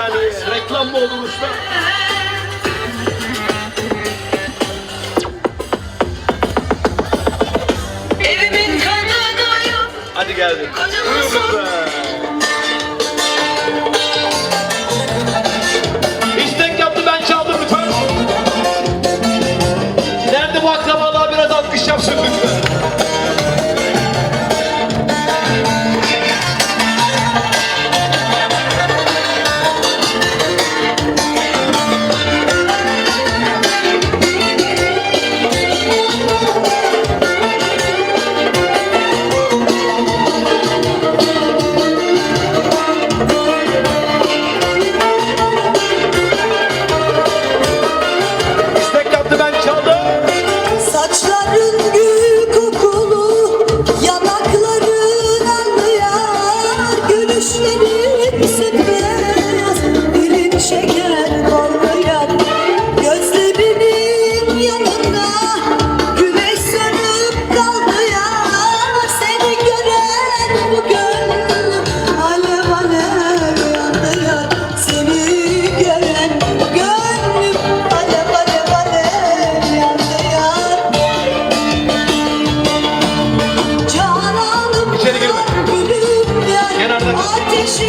saniye. Reklam mı olur usta? Evimin kadınıyım. Hadi geldik. Kocamın.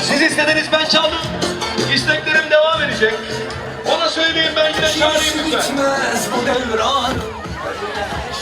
Siz istediniz ben çaldım. İsteklerim devam edecek. Ona söyleyin ben yine çağırayım lütfen.